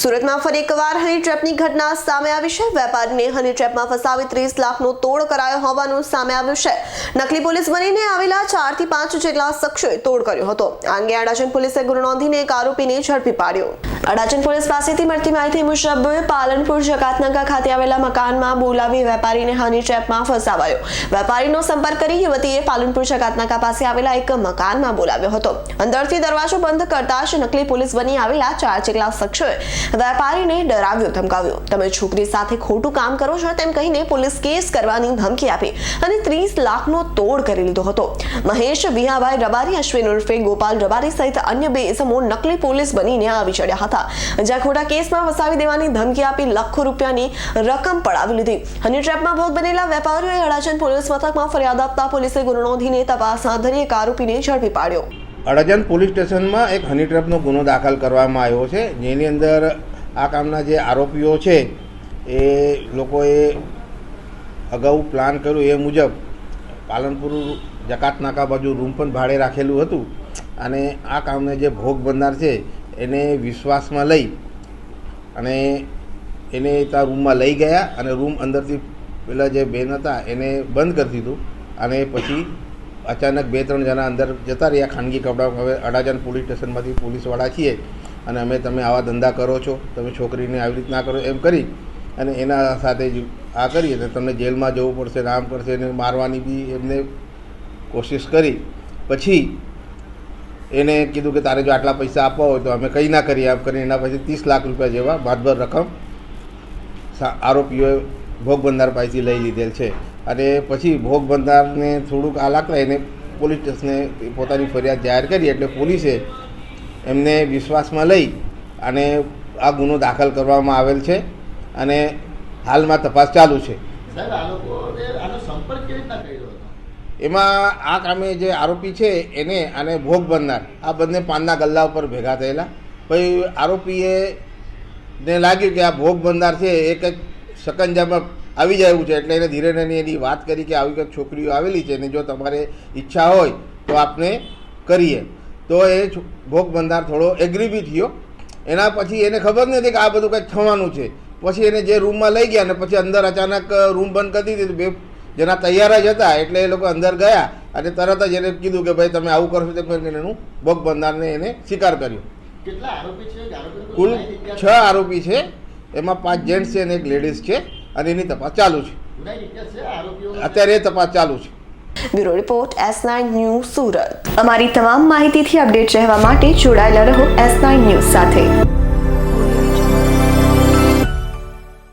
સુરતમાં ફરી એકવાર હની ટ્રેપની ઘટના સામે આવી છે. વેપારીને હની ટ્રેપમાં ફસાવી ત્રીસ લાખનો તોડ કરાયો હોવાનું સામે આવ્યું છે. નકલી પોલીસ બનીને આવેલા ચારથી પાંચ જેટલા શખ્સોએ તોડ કર્યો હતો. આ અંગે આડાજન પોલીસે ગુનો નોંધીને એક આરોપીને ઝડપી પાડ્યો. અડાજણ પોલીસ પાસેથી મળતી માહિતી મુજબ, પાલનપુર જકાતનગા ખાતે આવેલા મકાનમાં બોલાવી વેપારીને હની ટ્રેપમાં ફસાવાયો. વેપારીનો સંપર્ક કરી યુવતીએ પાલનપુર જકાતનાકા પાસે આવેલા એક મકાનમાં બોલાવ્યો હતો. અંદરથી દરવાજો બંધ કરતા જ નકલી પોલીસ બની આવેલા ચાર જેટલા શખ્સોએ વેપારીને ડરાવ્યો, ધમકાવ્યો. તમે છોકરી સાથે ખોટું કામ કરો છો? તેમ કહીને પોલીસ કેસ કરવાની ધમકી આપી અને ત્રીસ લાખનો તોડ કરી લીધો હતો. મહેશ વિહાભાઈ રબારી, અશ્વિન ઉર્ફે ગોપાલ રબારી સહિત અન્ય બે ઇસમો નકલી પોલીસ બનીને આવી ચડ્યા હતા. જ્યાં ખોટા કેસમાં ફસાવી દેવાની ધમકી આપી લાખો રૂપિયાની રકમ પડાવી લીધી. હની ટ્રેપમાં ભોગ બનેલા વેપારીઓએ અડાજણ પોલીસ મથકમાં ફરિયાદ આપતા પોલીસે ગુનો નોંધીને તપાસ હાથ ધરી એક આરોપીને ઝડપી પાડ્યો. અડાજણ પોલીસ સ્ટેશનમાં એક હની ટ્રેપનો ગુનો દાખલ કરવામાં આવ્યો છે, જેની અંદર આ કામના જે આરોપીઓ છે, એ લોકોએ અગાઉ પ્લાન કર્યું એ મુજબ પાલનપુર જકાત નાકા બાજુ રૂમ પણ ભાડે રાખેલું હતું અને આ કામને જે ભોગ બનનાર છે એને વિશ્વાસમાં લઈ અને એને ત્યાં રૂમમાં લઈ ગયા અને રૂમ અંદરથી પેલા જે બેન હતા એને બંધ કરી દીધું અને પછી અચાનક બે ત્રણ જણા અંદર જતા રહ્યા ખાનગી કપડાં. હવે અડાજણ પોલીસ સ્ટેશનમાંથી પોલીસવાળા છીએ અને અમે તમે આવા ધંધા કરો છો, તમે છોકરીને આવી રીતના કરો એમ કરી અને એના સાથે જ આ કરી અને તમને જેલમાં જવું પડશે રામ પડશે કરશે ને મારવાની બી એમને કોશિશ કરી. પછી એને કીધું કે તારે જો આટલા પૈસા આપવા હોય તો અમે કંઈ ના કરીએ. આપ કરીને એના પછી ત્રીસ લાખ રૂપિયા જેવા ભાતભર રકમ આરોપીઓએ ભોગ બંધાર પાસેથી લઈ લીધેલ છે. અને પછી ભોગ બંધારને થોડુંક આ લાગતા એને પોલીસ સ્ટેશને પોતાની ફરિયાદ જાહેર કરી એટલે પોલીસે એમને વિશ્વાસમાં લઈ અને આ ગુનો દાખલ કરવામાં આવેલ છે અને હાલમાં તપાસ ચાલુ છે. એમાં આ કામે જે આરોપી છે એને અને ભોગ બનનાર, આ બંને પાનના ગલ્લા ઉપર ભેગા થયેલા. પછી આરોપીએ ને લાગ્યું કે આ ભોગ બનનાર છે, એ કંઈક શકંજામાં આવી જાય છે, એટલે એને ધીરે ધીરે એની વાત કરી કે આવી કંઈક છોકરીઓ આવેલી છે, ને જો તમારે ઈચ્છા હોય તો આપને કરીએ. તો એ ભોગ બનનાર થોડો એગ્રી બી થયો. એના પછી એને ખબર નહીં હતી કે આ બધું કંઈક થવાનું છે. પછી એને જે રૂમમાં લઈ ગયા ને પછી અંદર અચાનક રૂમ બંધ કરી દીધી, બે જેના તૈયાર જ હતા એટલે એ લોકો અંદર ગયા અને તરત જ એને કીધું કે ભાઈ તમે આવું કરશો તો એનું ભોગ બંધારને એને સ્વીકાર કર્યો. કુલ છ આરોપી છે. એમાં પાંચ જેન્ટ્સ છે અને એક લેડીઝ છે અને એની તપાસ ચાલુ છે. અત્યારે એ તપાસ ચાલુ છે. Bureau report S nine news Surat. અમારી તમામ માહિતીથી અપડેટ રહેવા માટે જોડાયેલા રહો એસ નાઇન ન્યૂઝ સાથે.